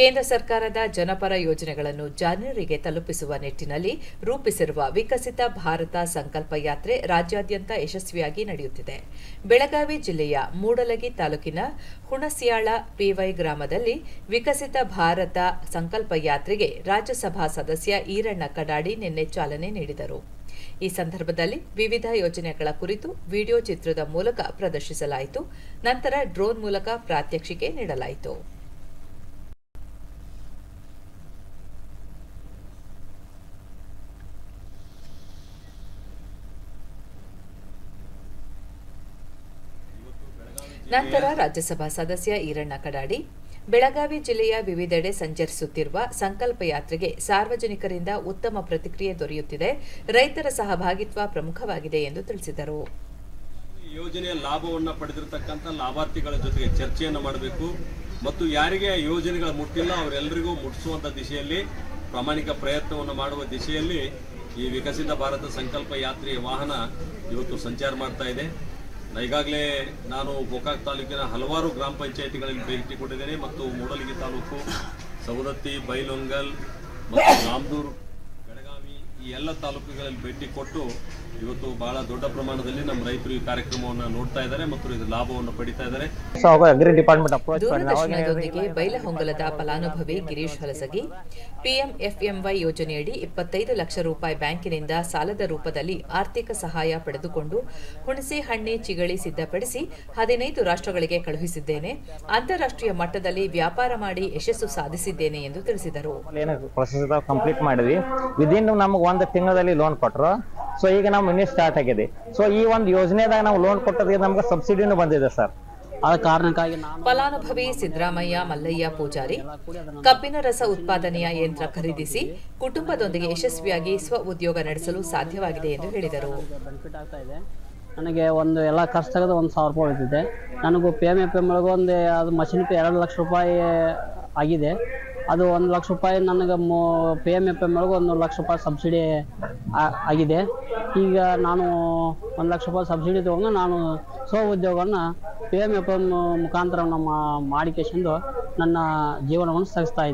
ಕೇಂದ್ರ ಸರ್ಕಾರದ ಜನಪರ ಯೋಜನೆಗಳನ್ನು ಜನರಿಗೆ ತಲುಪಿಸುವ ನಿಟ್ಟಿನಲ್ಲಿ ರೂಪಿಸಿರುವ ವಿಕಸಿತ ಭಾರತ ಸಂಕಲ್ಪ ಯಾತ್ರೆ ರಾಜ್ಯಾದ್ಯಂತ ಯಶಸ್ವಿಯಾಗಿ ನಡೆಯುತ್ತಿದೆ. ಬೆಳಗಾವಿ ಜಿಲ್ಲೆಯ ಮೂಡಲಗಿ ತಾಲೂಕಿನ ಹುಣಸ್ಯಾಳ ಪಿವೈ ಗ್ರಾಮದಲ್ಲಿ ವಿಕಸಿತ ಭಾರತ ಸಂಕಲ್ಪ ಯಾತ್ರೆಗೆ ರಾಜ್ಯಸಭಾ ಸದಸ್ಯ ಈರಣ್ಣ ಕಡಾಡಿ ನಿನ್ನೆ ಚಾಲನೆ ನೀಡಿದರು. ಈ ಸಂದರ್ಭದಲ್ಲಿ ವಿವಿಧ ಯೋಜನೆಗಳ ಕುರಿತು ವಿಡಿಯೋ ಚಿತ್ರದ ಮೂಲಕ ಪ್ರದರ್ಶಿಸಲಾಯಿತು. ನಂತರ ಡ್ರೋನ್ ಮೂಲಕ ಪ್ರಾತ್ಯಕ್ಷಿಕೆ ನೀಡಲಾಯಿತು. ನಂತರ ರಾಜ್ಯಸಭಾ ಸದಸ್ಯ ಈರಣ್ಣ ಕಡಾಡಿ, ಬೆಳಗಾವಿ ಜಿಲ್ಲೆಯ ವಿವಿಧೆಡೆ ಸಂಚರಿಸುತ್ತಿರುವ ಸಂಕಲ್ಪ ಯಾತ್ರೆಗೆ ಸಾರ್ವಜನಿಕರಿಂದ ಉತ್ತಮ ಪ್ರತಿಕ್ರಿಯೆ ದೊರೆಯುತ್ತಿದೆ. ರೈತರ ಸಹಭಾಗಿತ್ವ ಪ್ರಮುಖವಾಗಿದೆ ಎಂದು ತಿಳಿಸಿದರು. ಯೋಜನೆಯ ಲಾಭವನ್ನು ಪಡೆದಿರತಕ್ಕಂಥ ಲಾಭಾರ್ಥಿಗಳ ಜೊತೆಗೆ ಚರ್ಚೆಯನ್ನು ಮಾಡಬೇಕು. ಮತ್ತು ಯಾರಿಗೆ ಯೋಜನೆಗಳು ಮುಟ್ಟಿಲ್ಲ, ಅವರೆಲ್ಲರಿಗೂ ಮುಟ್ಟಿಸುವಂಥ ದಿಶೆಯಲ್ಲಿ, ಪ್ರಾಮಾಣಿಕ ಪ್ರಯತ್ನವನ್ನು ಮಾಡುವ ದಿಶೆಯಲ್ಲಿ ಈ ವಿಕಸಿತ ಭಾರತ ಸಂಕಲ್ಪ ಯಾತ್ರೆಯ ವಾಹನ ಇವತ್ತು ಸಂಚಾರ ಮಾಡ್ತಾ ಇದೆ. ಈಗಾಗಲೇ ನಾನು ಗೋಕಾಕ್ ತಾಲೂಕಿನ ಹಲವಾರು ಗ್ರಾಮ ಪಂಚಾಯಿತಿಗಳಲ್ಲಿ ಭೇಟಿ ಕೊಟ್ಟಿದ್ದೇನೆ ಮತ್ತು ಮೂಡಲಗಿ ತಾಲೂಕು ಸವದತ್ತಿ, ಬೈಲೊಂಗಲ್ ಮತ್ತು ಬೆಳಗಾವಿ ಈ ಎಲ್ಲ ತಾಲೂಕುಗಳಲ್ಲಿ ಭೇಟಿ ಕೊಟ್ಟು ಇವತ್ತು ಬಹಳ ದೊಡ್ಡ ಪ್ರಮಾಣದಲ್ಲಿ ನಮ್ಮ ರೈತರು ಈ ಕಾರ್ಯಕ್ರಮವನ್ನು ನೋಡ್ತಾ ಇದ್ದಾರೆ ಮತ್ತು ಇದು ಲಾಭವನ್ನು ಪಡಿತಾ ಇದ್ದಾರೆ. ಸೊ ಅವಾಗ ಅಗ್ರಿ ಡಿಪಾರ್ಟ್ಮೆಂಟ್ ಅಪ್ರೋಚ್ ದೂರದರ್ಶನದೊಂದಿಗೆ ಬೈಲಹೊಂಗಲದ ಫಲಾನುಭವಿ ಗಿರೀಶ್ ಹಲಸಗಿ ಪಿಎಂಎಫ್ಎಂವೈ ಯೋಜನೆಯಡಿ ಇಪ್ಪತ್ತೈದು ಲಕ್ಷ ರೂಪಾಯಿ ಬ್ಯಾಂಕಿನಿಂದ ಸಾಲದ ರೂಪದಲ್ಲಿ ಆರ್ಥಿಕ ಸಹಾಯ ಪಡೆದುಕೊಂಡು ಹುಣಸೆ ಹಣ್ಣೆ ಚಿಗಳಿ ಸಿದ್ಧಪಡಿಸಿ ಹದಿನೈದು ರಾಷ್ಟ್ರಗಳಿಗೆ ಕಳುಹಿಸಿದ್ದೇನೆ. ಅಂತಾರಾಷ್ಟ್ರೀಯ ಮಟ್ಟದಲ್ಲಿ ವ್ಯಾಪಾರ ಮಾಡಿ ಯಶಸ್ಸು ಸಾಧಿಸಿದ್ದೇನೆ ಎಂದು ತಿಳಿಸಿದರು. ಕಂಪ್ಲೀಟ್ ಮಾಡಿದ್ವಿ. ವಿದಿನ್ ನಮ್ಗೆ ಒಂದು ತಿಂಗಳಲ್ಲಿ ಲೋನ್ ಕೊಟ್ಟರು ಸೊ ಈಗ ನಾವು ಮಿನಿ ಸ್ಟಾರ್ಟ್ ಆಗಿದೆ. ಸೊ ಈ ಒಂದು ಯೋಜನೆದಾಗ ನಾವು ಲೋನ್ ಕೊಟ್ಟದಕ್ಕೆ ನಮ್ಗೆ ಸಬ್ಸಿಡಿನೂ ಬಂದಿದೆ ಸರ್ ಆ ಕಾರಣಕ್ಕಾಗಿ ಫಲಾನುಭವಿ ಸಿದ್ದರಾಮಯ್ಯ ಮಲ್ಲಯ್ಯ ಪೂಜಾರಿ ಕಬ್ಬಿನ ರಸ ಉತ್ಪಾದನೆಯ ಯಂತ್ರ ಖರೀದಿಸಿ ಕುಟುಂಬದೊಂದಿಗೆ ಯಶಸ್ವಿಯಾಗಿ ಸ್ವ ಉದ್ಯೋಗ ನಡೆಸಲು ಸಾಧ್ಯವಾಗಿದೆ ಎಂದು ಹೇಳಿದರು. ಬೆನಿಫಿಟ್ ಆಗ್ತಾ ಇದೆ. ನನಗೆ ಒಂದು ಎಲ್ಲ ಖರ್ಚು ತೆಗೆದು ಒಂದು ಸಾವಿರ ರೂಪಾಯಿ ಉಳಿದಿದೆ. ನನಗೂ ಪಿ ಎಂ ಎಫ್ ಎಂ ಒಳಗೆ ಒಂದು ಅದು ಮಷಿನ್ ಪೇ ಎರಡು ಲಕ್ಷ ರೂಪಾಯಿ ಆಗಿದೆ. ಅದು ಒಂದು ಲಕ್ಷ ರೂಪಾಯಿ ನನಗೆ ಮೋ ಪಿ ಎಂ ಎಫ್ ಎಂ ಒಳಗೆ ಒಂದು ಲಕ್ಷ ರೂಪಾಯಿ ಸಬ್ಸಿಡಿ ಆಗಿದೆ. ಈಗ ನಾನು ಒಂದು ಲಕ್ಷ ರೂಪಾಯಿ ಸಬ್ಸಿಡಿ ತೊಗೊಂಡು ನಾನು ಸ್ವ ಉದ್ಯೋಗವನ್ನು ಪಿ ಎಂ ಎಫ್ ಎಂ ಮುಖಾಂತರ ನಮ್ಮ ನನ್ನ ಜೀವನವನ್ನು ಸಾಗಿಸ್ತಾ ಇದ್ದೀನಿ.